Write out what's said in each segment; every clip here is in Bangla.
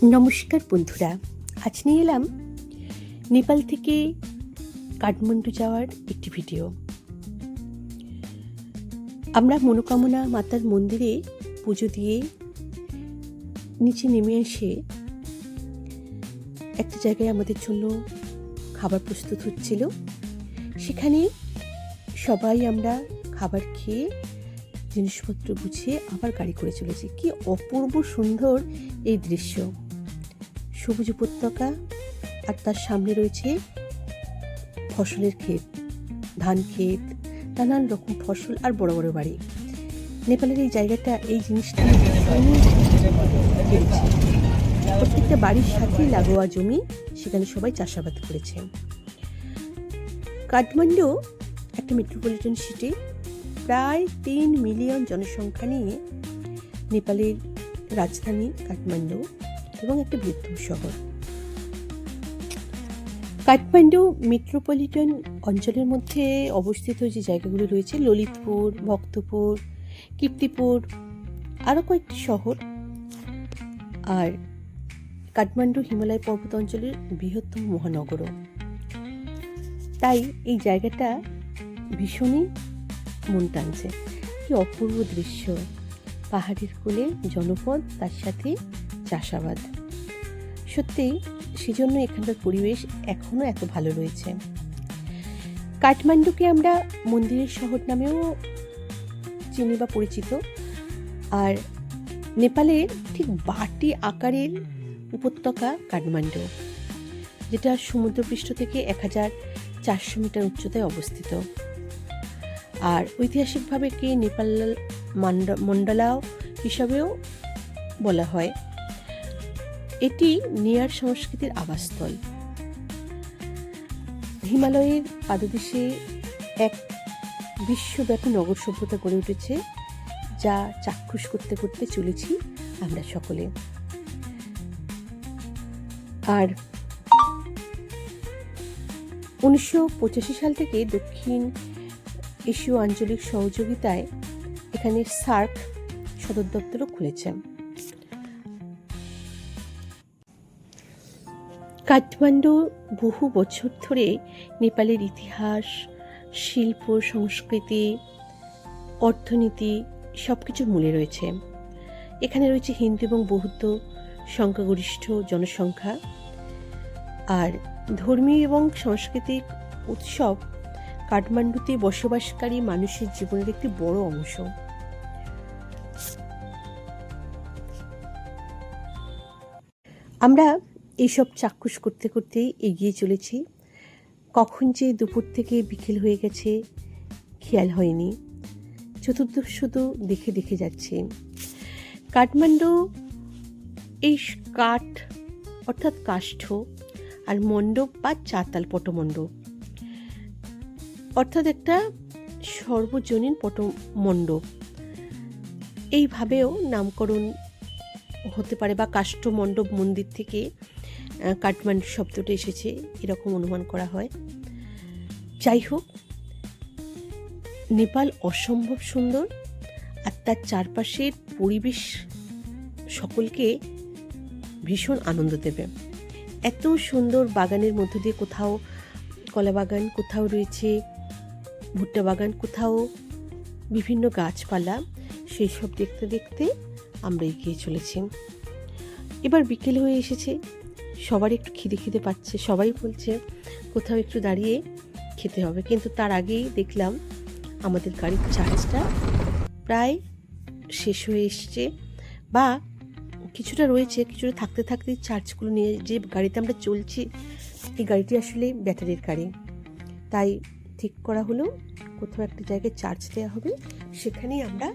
নমস্কার বন্ধুরা, আজ নিয়ে এলাম নেপাল থেকে কাঠমান্ডু যাওয়ার একটি ভিডিও। আমরা মনোকামনা মাতার মন্দিরে পুজো দিয়ে নিচে নেমে এসে একটা জায়গায় আমাদের জন্য খাবার প্রস্তুত হচ্ছিল। সেখানে সবাই আমরা খাবার খেয়ে জিনিসপত্র গুছিয়ে আবার গাড়ি করে চলেছি। কি অপূর্ব সুন্দর এই দৃশ্য। সবুজ উপত্যকা আর তার সামনে রয়েছে ফসলের ক্ষেত, ধান ক্ষেত, নানান রকম ফসল আর বড় বড় বাড়ি। নেপালের এই জায়গাটা, এই জিনিসটা প্রত্যেকটা বাড়ির সাথেই লাগোয়া জমি, সেখানে সবাই চাষাবাদ করেছে। কাঠমান্ডু একটা মেট্রোপলিটন সিটি প্রায় তিন মিলিয়ন জনসংখ্যা নিয়ে নেপালের রাজধানী কাঠমান্ডু এবং একটা বৃহত্তম শহর। কাঠমান্ডু মেট্রোপলিটন অঞ্চলের মধ্যে অবস্থিত যে জায়গাগুলো রয়েছে, ললিতপুর, ভক্তপুর, কীর্তিপুর আরও কয়েকটি শহর, আর কাঠমান্ডু হিমালয় পর্বত অঞ্চলের বৃহত্তম মহানগরও। তাই এই জায়গাটা ভীষণই মন টানছে। কি অপূর্ব দৃশ্য। পাহাড়ের কোলে জনপদ, তার সাথে চাষাবাদ। সত্যি, সেজন্য এখানকার পরিবেশ এখনও এত ভালো রয়েছে। কাঠমান্ডুকে আমরা মন্দিরের শহর নামেও চিনি বা পরিচিত। আর নেপালের ঠিক বাটি আকারের উপত্যকা কাঠমান্ডু, যেটা সমুদ্রপৃষ্ঠ থেকে এক হাজার চারশো মিটার উচ্চতায় অবস্থিত। আর ঐতিহাসিকভাবে কে নেপাল মন্ডলাও হিসাবেও বলা হয়। এটি নিয়ার সংস্কৃতির আবাসস্থল। হিমালয়ের পাদদেশে এক বিশ্বব্যাপী নগর সভ্যতা গড়ে উঠেছে, যা চাক্ষুষ করতে করতে চলেছি আমরা সকলে। আর উনিশশো পঁচাশি সাল থেকে দক্ষিণ এশীয় আঞ্চলিক সহযোগিতায় এখানে সার্ক সদর দপ্তরও খুলেছে। কাঠমান্ডু বহু বছর ধরে নেপালের ইতিহাস, শিল্প, সংস্কৃতি, অর্থনীতি সব কিছুর মূলে রয়েছে। এখানে রয়েছে হিন্দু এবং বৌদ্ধ সংখ্যাগরিষ্ঠ জনসংখ্যা। আর ধর্মীয় এবং সাংস্কৃতিক উৎসব কাঠমান্ডুতে বসবাসকারী মানুষের জীবনের একটি বড় অংশ। আমরা এইসব চাক্ষুষ করতে করতেই এগিয়ে চলেছি। কখন যে দুপুর থেকে বিকেল হয়ে গেছে, খেয়াল হয়নি। চতুর্দিক শুধু দেখে দেখে যাচ্ছে। কাঠমান্ডু এই কাঠ, অর্থাৎ কাষ্ঠ, আর মণ্ডপ বা চাতাল পটমণ্ডপ। অর্থাৎ একটা সর্বজনীন পটমণ্ডপ এইভাবেও নামকরণ হতে পারে বা কাষ্ঠমণ্ডপ মন্দির থেকে কাঠমান্ডু শব্দটি এসেছে, এরকম অনুমান করা হয়। যাই হোক, নেপাল অসম্ভব সুন্দর আর তার চারপাশের পরিবেশ সকলকে ভীষণ আনন্দ দেবে। এত সুন্দর বাগানের মধ্য দিয়ে কোথাও কলা বাগান কোথাও রয়েছে ভুট্টা বাগান কোথাও, বিভিন্ন গাছপালা সেই সব দেখতে দেখতে আমরা এগিয়ে চলেছি। এবার বিকেল হয়ে এসেছে, সবার একটু খিদে খিদে পাচ্ছে, সবাই বলছে কোথাও একটু দাঁড়িয়ে খেতে হবে। কিন্তু তার আগেই দেখলাম আমাদের গাড়ির চার্জটা প্রায় শেষ হয়ে এসছে বা কিছুটা রয়েছে, কিছুটা থাকতে থাকতে চার্জগুলো নিয়ে যে গাড়িতে আমরা চলছি, এই গাড়িটি আসলে ব্যাটারির গাড়ি। তাই ঠিক করা হলো কোথাও একটা জায়গায় চার্জ দেওয়া হবে, সেখানেই আমরা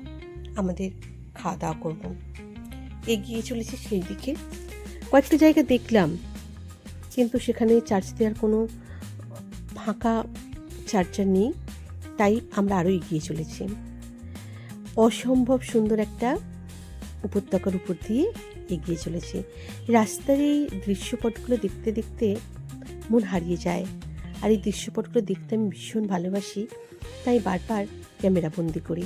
আমাদের খাওয়া দাওয়া করব। এগিয়ে চলেছি সেই দিকে। কয়েকটা জায়গা দেখলাম, কিন্তু সেখানে চার্জ দেওয়ার কোনো ফাঁকা চার্জার নেই, তাই আমরা আরও এগিয়ে চলেছি। অসম্ভব সুন্দর একটা উপত্যকার উপর দিয়ে এগিয়ে চলেছে। রাস্তার এই দৃশ্যপটগুলো দেখতে দেখতে মন হারিয়ে যায়। আর এই দৃশ্যপটগুলো দেখতে আমি ভীষণ ভালোবাসি তাই বারবার ক্যামেরা বন্দি করি।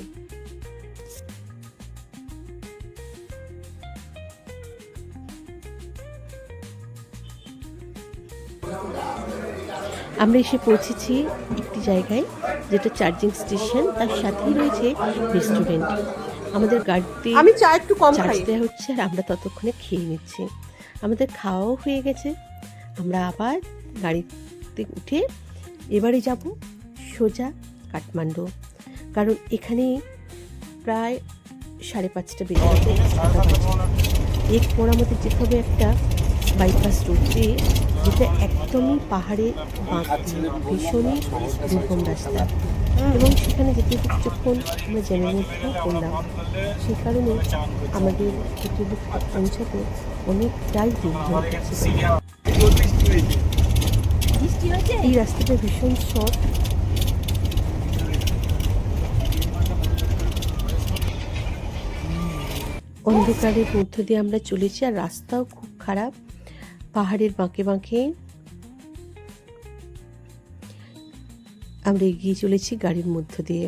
আমরা এসে পৌঁছেছি একটি জায়গায় যেটা চার্জিং স্টেশন তার সাথেই রয়েছে রেস্টুরেন্ট। আমাদের গাড়িতে আমি চা একটু কম চার্জ দেওয়া হচ্ছে আর আমরা ততক্ষণে খেয়ে নিচ্ছি। আমাদের খাওয়াও হয়ে গেছে। আমরা আবার গাড়িতে উঠে এবারে যাব সোজা কাঠমান্ডু। কারণ এখানে প্রায় সাড়ে পাঁচটা বেজে গেছে। এরপর আমাদের যেতে হবে একটা বাইপাস রোড দিয়ে যেটা একদমই পাহাড়ে বাঁক ভীষণই দুর্গম রাস্তা। এবং সেখানে যেতে কিছুক্ষণ আমরা জ্যামের মধ্যেও পড়লাম। সেই কারণে আমাদের পৌঁছাতে অনেকটাই দেরি হয়ে এই রাস্তাটা ভীষণ শর্ট অন্ধকারের মধ্য দিয়ে আমরা চলেছি আর রাস্তাও খুব খারাপ। পাহাড়ের বাঁকে বাঁকে। আমরা এগিয়ে চলেছি গাড়ির মধ্য দিয়ে।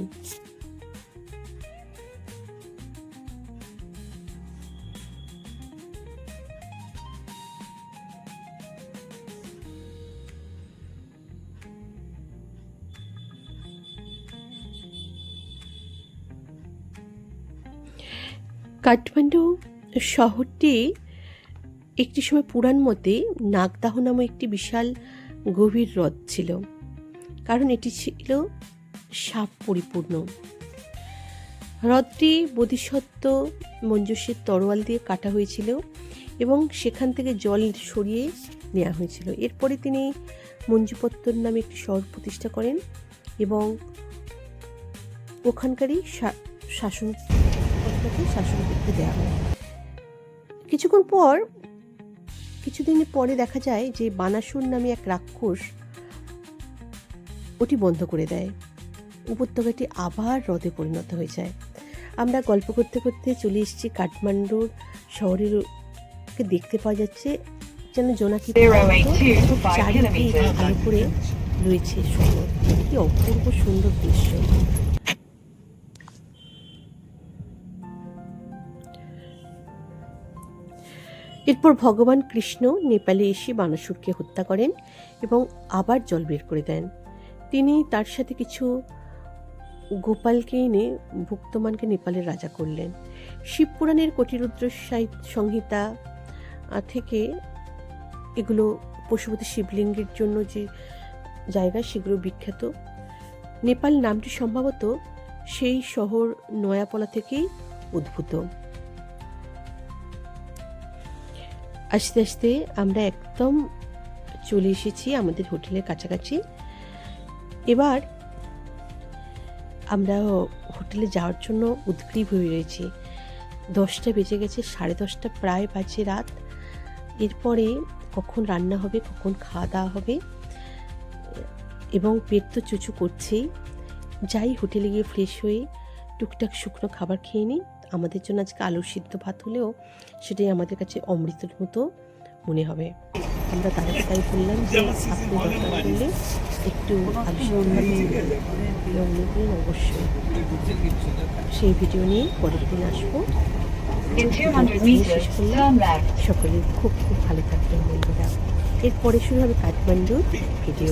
কাঠমান্ডু শহরটি একটি সময় পুরাণ মতে নাগদাহ নামক একটি বিশাল গভীর হ্রদ ছিল। কারণ এটি ছিল সাপ পরিপূর্ণ। হ্রদটি বোধিসত্ত্ব মঞ্জুসের তরোয়াল দিয়ে কাটা হয়েছিল এবং সেখান থেকে জল সরিয়ে নেওয়া হয়েছিল। এরপরে তিনি মঞ্জুপত্তর নামে একটি শহর প্রতিষ্ঠা করেন এবং ওখানকারই শাসন শাসন করতে দেওয়া হয়। কিছুক্ষণ পর কিছুদিন পরে দেখা যায় যে বানাসুর নামে এক রাক্ষস ওটি বন্ধ করে দেয়। উপত্যকাটি আবার হ্রদে পরিণত হয়ে যায়। আমরা গল্প করতে করতে চলে এসেছি কাঠমান্ডুর শহরের দেখতে পাওয়া যাচ্ছে যেন জোনাকি চারিদিকে আলো করে রয়েছে শহর কি অপূর্ব সুন্দর দৃশ্য। এরপর ভগবান কৃষ্ণ নেপালে এসে বানাসুরকে হত্যা করেন এবং আবার জল বের করে দেন। তিনি তার সাথে কিছু গোপালকে এনে ভুক্তমানকে নেপালের রাজা করলেন। শিবপুরাণের কটিরুদ্র সংহিতা থেকে এগুলো পশুপতি শিবলিঙ্গের জন্য যে জায়গা, সেগুলো বিখ্যাত। নেপাল নামটি সম্ভবত সেই শহর নয়াপলা থেকেই উদ্ভূত। আস্তে আস্তে আমরা একদম চলে এসেছি আমাদের হোটেলের কাছাকাছি। এবার আমরা হোটেলে যাওয়ার জন্য উদ্গ্রীব হয়ে রয়েছি। দশটা বেজে গেছে, সাড়ে দশটা প্রায় বাজে রাত। এরপরে কখন রান্না হবে, কখন খাওয়া দাওয়া হবে, এবং পেট তো চুচু করছেই। যাই হোটেলে গিয়ে ফ্রেশ হয়ে টুকটাক শুকনো খাবার খেয়ে নিই। আমাদের জন্য আজকে আলু সিদ্ধ ভাত হলেও সেটাই আমাদের কাছে অমৃতের মতো মনে হবে। আমরা তাদেরকে তাই বললাম যে আপনি দরকার করলে একটু আলু ভাত অবশ্যই সেই ভিডিও নিয়ে পরের দিন আসব। In 200 meters, turn left. সকলে খুব খুব ভালো থাকবেন বন্ধুরা। এরপরে শুরু হবে কাঠমান্ডুর ভিডিও।